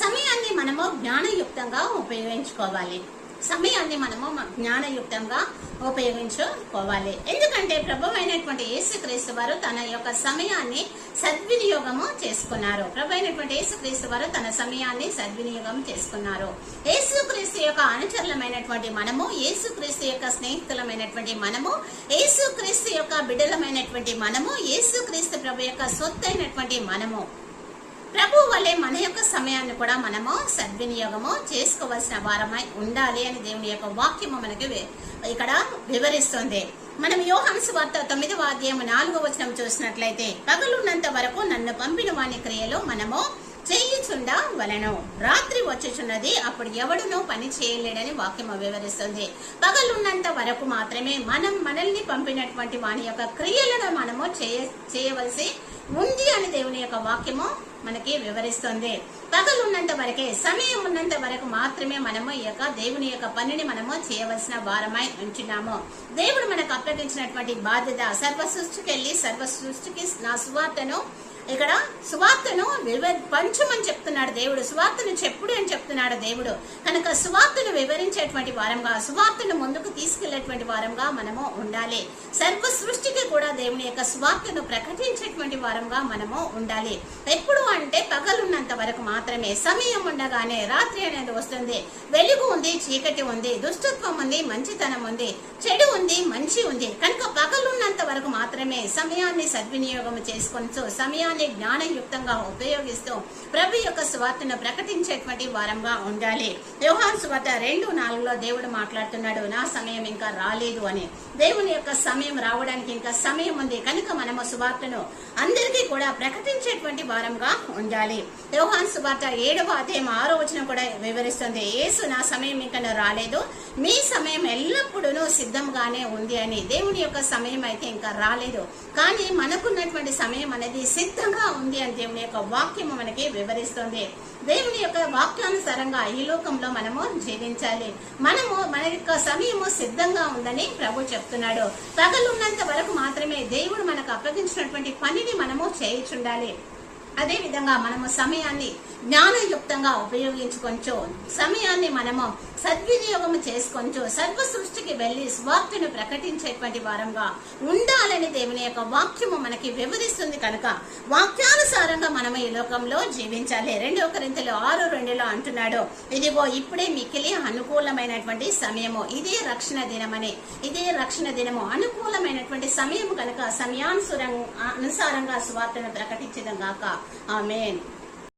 సమయాన్ని మనము జ్ఞానయుక్తంగా ఉపయోగించుకోవాలి. సమయాన్ని మనము జ్ఞానయుక్తంగా ఉపయోగించుకోవాలి. ఎందుకంటే ప్రభు అయినటువంటి యేసుక్రీస్తు వారు తన యొక్క సమయాన్ని సద్వినియోగము చేసుకున్నారు. ప్రభు అయినటువంటి యేసుక్రీస్తు వారు తన సమయాన్ని సద్వినియోగం చేసుకున్నారు. యేసుక్రీస్తు యొక్క అనుచరులమైనటువంటి మనము యేసుక్రీస్తు యొక్క స్నేహితులమైనటువంటి మనము యేసుక్రీస్తు యొక్క బిడ్డలమైనటువంటి మనము యేసుక్రీస్తు ప్రభు యొక్క సొత్తైనటువంటి మనము. ప్రభు వల్లే మన యొక్క సమయాన్ని కూడా మనము సద్వినియోగము చేసుకోవాల్సిన వారమై ఉండాలి అని దేవుని యొక్క వాక్యము మనకి ఇక్కడ వివరిస్తుంది. మనం యోహాను వార్త తొమ్మిదవ అధ్యాయం నాలుగో వచనం చూసినట్లయితే పగలున్నంత వరకు నన్ను పంపిన వాని క్రియలో మనము చేయుచుండ వలెను. రాత్రి వచ్చుచున్నది అప్పుడు ఎవడునూ పని చేయలేడని వాక్యము వివరిస్తుంది. పగలున్నంత వరకు మాత్రమే మనం మనల్ని పంపినటువంటి వాని యొక్క క్రియలను మనము చేయ చేయవలసి ఉంది అని దేవుని యొక్క వాక్యము మనకి వివరిస్తుంది. పగలున్నంత వరకే సమయం ఉన్నంత వరకు మాత్రమే మనము ఈ యొక్క దేవుని యొక్క పనిని మనము చేయవలసిన వారమై ఉంచున్నాము దేవుడు మనకు అప్పగించినటువంటి బాధ్యత సర్వ సృష్టికి వెళ్ళి సర్వ సృష్టికి నా సువార్తను ఇక్కడ సువార్తను వివ- పంచమని చెప్తున్నాడు దేవుడు. సువార్తను చెప్పుడు అని చెప్తున్నాడు దేవుడు. కనుక సువార్తను వివరించేటువంటి వారంగా సువార్తను ముందుకు తీసుకెళ్ళేటువంటి వారంగా మనము ఉండాలి. సర్వ సృష్టికి కూడా దేవుని యొక్క సువార్తను ప్రకటించేటువంటి వారంగా మనము ఉండాలి. ఎప్పుడు అంటే పగలున్నంత వరకు మాత్రమే సమయం ఉండగానే రాత్రి అనేది వస్తుంది. వెలుగు ఉంది చీకటి ఉంది దుష్టత్వం ఉంది మంచితనం ఉంది చెడు ఉంది మంచి ఉంది. కనుక పగలున్నంత వరకు మాత్రమే సమయాన్ని సద్వినియోగం చేసుకొనచ్చు సమయాన్ని జ్ఞానయుక్తంగా ఉపయోగిస్తూ ప్రభు యొక్క స్వార్థను ప్రకటించేటువంటి వారంగా ఉండాలి. యోహాన్ స్వాత రెండు నాలుగులో దేవుడు మాట్లాడుతున్నాడు నా సమయం ఇంకా రాలేదు అని. దేవుని యొక్క సమయం రావడానికి ఇంకా సమయం ఉంది. కనుక మనము సువార్తను అందరికీ కూడా ప్రకటించేటువంటి వారంగా ఉండాలి. యోహాన్ సువార్త ఏడవ అధ్యాయం ఆరో వచనం కూడా వివరిస్తుంది. యేసు నా సమయం ఇంకా రాలేదు. మీ సమయం ఎల్లప్పుడూ సిద్ధంగానే ఉంది అని. దేవుని యొక్క సమయం అయితే ఇంకా రాలేదు. కానీ మనకున్నటువంటి సమయం అనేది సిద్ధంగా ఉంది అని దేవుని యొక్క వాక్యము మనకి వివరిస్తుంది. దేవుని యొక్క వాక్యానుసారంగా ఈ లోకంలో మనము జీవించాలి. మనము మన యొక్క సమయము సిద్ధంగా ఉందని ప్రభు చెప్తున్నాడు. పగలున్నంత వరకు మాత్రమే దేవుడు మనకు అప్పగించినటువంటి పనిని మనము చేయుచుండాలి. అదే విధంగా మనము సమయాన్ని జ్ఞానయుక్తంగా ఉపయోగించుకొంచు సమయాన్ని మనము సద్వినియోగం చేసుకొంచు సర్వ సృష్టికి వెళ్ళి స్వార్థను ప్రకటించేటువంటి వారంగా ఉండాలని దేవుని యొక్క వాక్యము మనకి వివరిస్తుంది కనుక వాక్యానుసారంగా మనము ఈ లోకంలో జీవించాలి. రెండో కొరింతలు ఆరు రెండులో అంటున్నాడు ఇదిగో ఇప్పుడే మిక్కిలి అనుకూలమైనటువంటి సమయము. ఇదే రక్షణ దినమని. ఇదే రక్షణ దినము. అనుకూలమైనటువంటి సమయము కనుక సమయానుసారం అనుసారంగా సువార్తను ప్రకటించడం గాక. ఆమెన్.